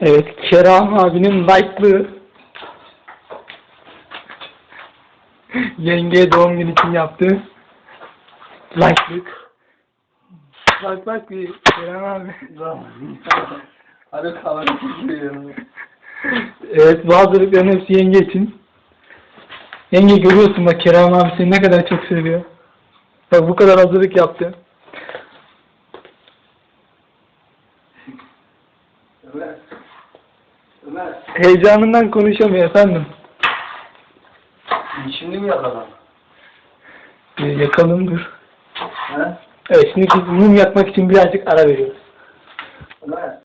Evet, Kerem abinin like'lığı. Yenge doğum günü için yaptığı like'lık. Bak bak bir Kerem abi. Hadi kahve içiyorum. Evet, bu hazırlıkların hepsi yenge için. Yenge görüyorsun bak Kerem abi seni ne kadar çok seviyor. Bak bu kadar hazırlık yaptı. Ömer. Ömer. Heyecanından konuşamıyor efendim. Şimdi mi yakalan? Bir yakalım dur. He? Evet şimdi mum yakmak için birazcık ara veriyoruz. Ömer.